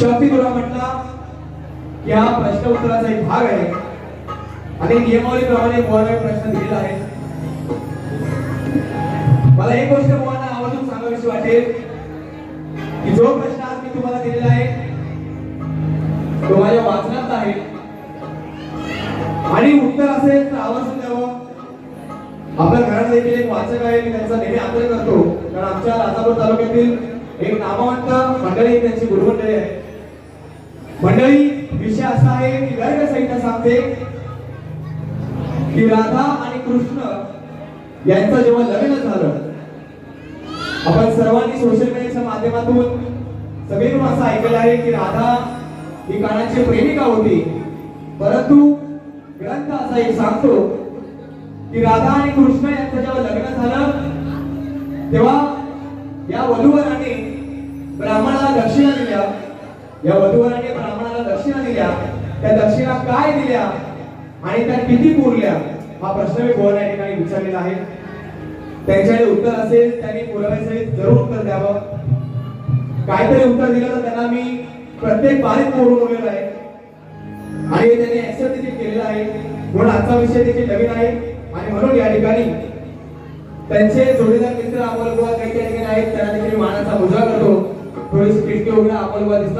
शेवटी तुला म्हटला की हा प्रश्न उत्तराचा एक भाग आहे. आणि नियमावलीप्रमाणे मोहन प्रश्न दिलेला आहे. मला एक गोष्ट मोहनला आवर्जून सांगावीशी वाटेल की जो प्रश्न आज मी तुम्हाला दिलेला आहे तो माझ्या वाचनात आहे. आणि उत्तर असेल तर आवर्जून द्यावं. आपल्या घरात देखील एक वाचक आहे मी त्यांचा नेहमी आदर करतो. कारण आमच्या राजापूर तालुक्यातील एक नामवंत मंडळी त्यांची गुरुमंडळी आहे. मंडळी विषय असा आहे की गर्ग संहिता सांगते की राधा आणि कृष्ण यांचं जेव्हा लग्न झालं आपण सर्वांनी सोशल मीडियाच्या माध्यमातून सगळीकडून असं ऐकलं आहे की राधा ही कानाची प्रेमिका होती. परंतु ग्रंथ असा एक सांगतो की राधा आणि कृष्ण यांचं जेव्हा लग्न झालं तेव्हा या वधूवराने ब्राह्मणाला दक्षिणा दिल्या. या वधूवराने ब्राह्मणाला दक्षिणा दिल्या. त्या दक्षिणा काय दिल्या? आणि त्या किती पुरल्या? हा प्रश्न मी गोवा या ठिकाणी विचारलेला आहे. त्यांच्याकडे उत्तर असेल त्यांनी पुराव्यासहित जरूर उत्तर द्यावं. काहीतरी उत्तर दिलं तर त्यांना मी प्रत्येक बारीक मोडून उरलेलं आहे. आणि त्यांनी ऍक्सेप्ट देखील केलेला आहे. म्हणून आजचा विषय देखील नवीन आहे. आणि म्हणून या ठिकाणी त्यांचे जोडीदार मित्र अमोलबुवा काही त्या ठिकाणी आहेत त्यांना देखील मानाचा मुजरा करतो. थोडीशी खिडकी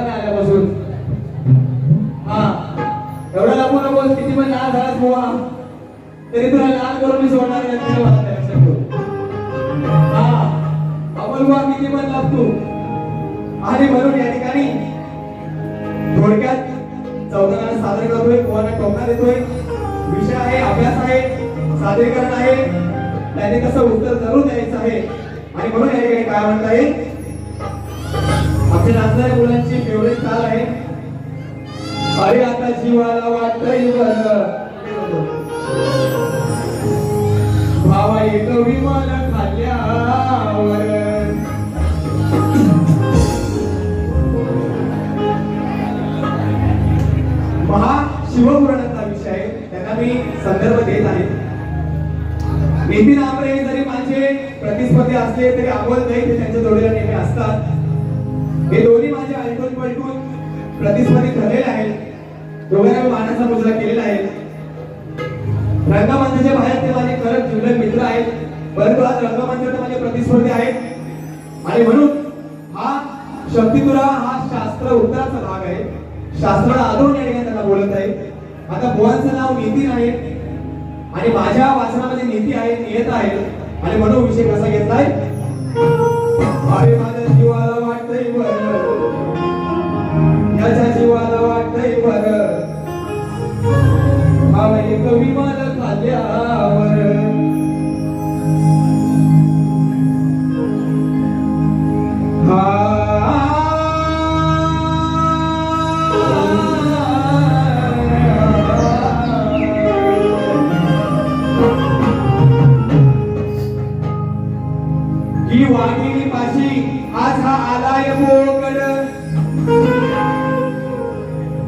नाही आल्यापासून. हा. एवढा लागू नको किती म्हणजे पण लहान झालास तरी तुला करून मी सोडणार नाही तुझ्या किती पण लागतो आणि म्हणून या ठिकाणी थोडक्यात चौदाला सादर करतोय कोणाला टोकणार देतोय. विषय आहे अभ्यास आहे सादरीकरण आहे. त्याने कसं उत्तर जरूर द्यायचं आहे. आणि म्हणून या ठिकाणी काय म्हणता येईल आमच्या नाचणाऱ्या मुलांची फेवरेट चाल आहे. अरे आता जीवाला वाटतंय भावा एक विमान खाल्ल्यावर महाशिवपुराणाचा विषय आहे. त्यांना मी संदर्भ देत आहे. नितीन आमरे जरी माझे प्रतिस्पर्धी असले तरी अव्वल नाही ते त्यांच्या जोडीला नेहमी असतात. हे दोन्ही माझे ऐकून पलटून प्रतिस्पर्धी ठरलेले आहेत. दोघांना मी मानाचा मुजरा केलेला आहे. रंगमंचाच्या बाहेर ते माझे खरंच जुलक मित्र आहेत. परंतु आज रंगमंचाचे माझे प्रतिस्पर्धी आहेत. आणि म्हणून हा शक्तितुरा हा शास्त्र उत्तराचा भाग आहे. शास्त्राला आदरून या ठिकाणी त्यांना बोलत आहे. आता बुवांचं नाव नितीन आहे. आणि माझ्या वाचनामध्ये नीती आहे नियत आहे. आणि म्हणून विषय कसा घेतलाय? अरे माझ्या जीवाला वाटतंय बर. याच्या जीवाला वाटतंय बर. हा कवी मला खाल्यावर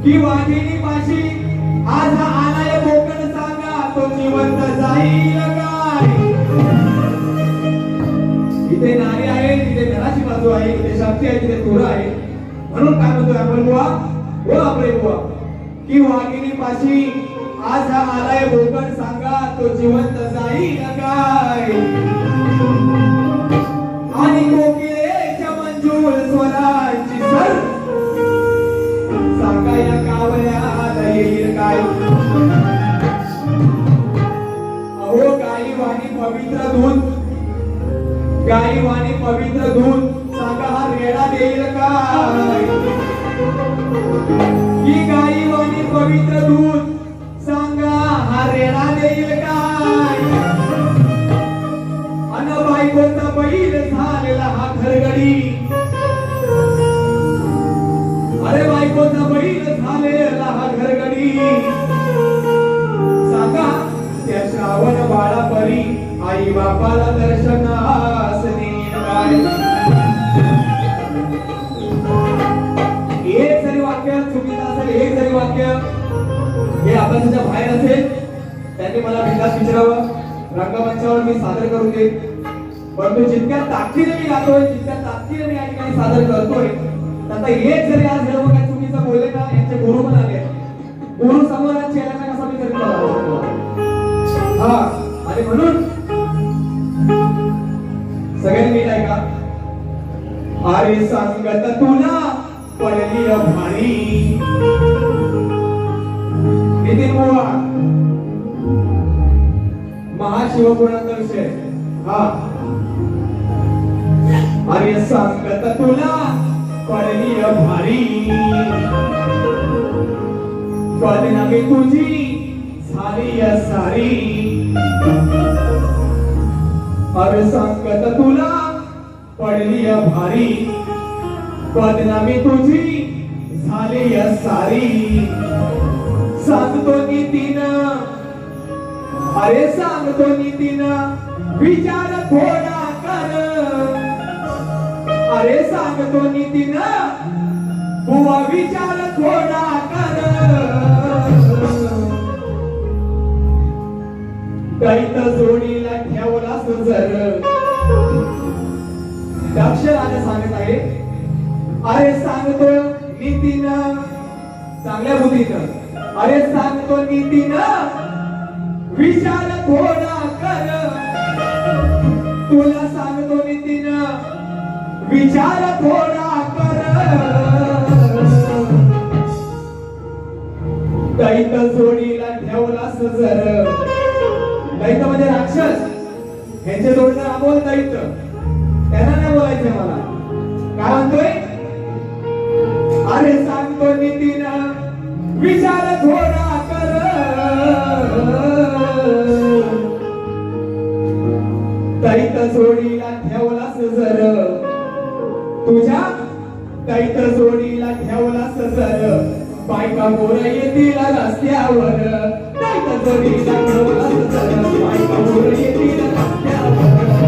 की वाघिणी पाशी आज हा आलाय कोकण सांगा तो जिवंत जाईल काय इथे नारी आहे तिथे घराची बाजू आहे इथे शक्ती आहे तिथे तुरा आहे म्हणून काय म्हणतोय आपण बुवा? हो आपले बुवा. की वाघिणी पाशी आज हा आलाय कोकण सांगा तो जिवंत जाईल काय गाई वाणी पवित्र दूध सांगा हा रेडा देईल काय? ही गाई वाणी पवित्र दूध सांगा हा रेडा देईल काय? अन बायकोचा बैल झालेला हा घरगडी. अरे बायकोचा बैल झालेला हा घरगडी. सांगा त्या श्रावण बाळा परी आई बापाला दर्शनास वाक्य हे अभ्यासाच्या बाहेर असेल. त्यांनी मला बिंदास विचारावं. रंगमंचावर मी सादर करू दे परंतु जितक्या ताकदीने मी गातोय जितक्या ताकदीने मी या ठिकाणी सादर करतोय त्याचा एक जरी आज जर काय चुकीचं बोलले ना यांचे गुरु पण आले. गुरु समोर आज चेहऱ्याचा कसा मी तरी हा आणि म्हणून सगळ्यांनी नीट ऐका अरे सांगत तुला पडली भारी नितीन बुवा महाशिवपुराणचा विषय हा. अरे सांगत तुला पडली भारी. बदनामी तुझी झाली सारी. अरे सांगत तुला पडली भारी. बदनामी तुझी झाली सारी. सांगतो नितीन अरे सांगतो नितीन विचार थोडा कर. अरे सांगतो नितीन बुवा विचार थोडा कर. दैत जोडीला ठेवला सुजर. दक्ष राजा सांगत आहे अरे सांगतो नितीन चांगल्या बुद्धीनं. अरे सांगतो नितीन विशाल थोडा कर. तुला सांगतो नितीन विचार थोडा कर. दैत जोडीला ठेवलास जर दैत म्हणजे राक्षस. ह्यांचे जोडणं अमोल दैत त्यांना नाही बोलायचं मला. काय म्हणतोय? अरे सांगतो नितीन विचार थोडा कर. तैत जोडीला ठेवलास जर. तुझ्या तैत जोडीला ठेवलास जर. बायका मोर येतील रस्त्यावर. तैत जोडीला ठेवलास जर. बायका मोर येतील रस्त्यावर.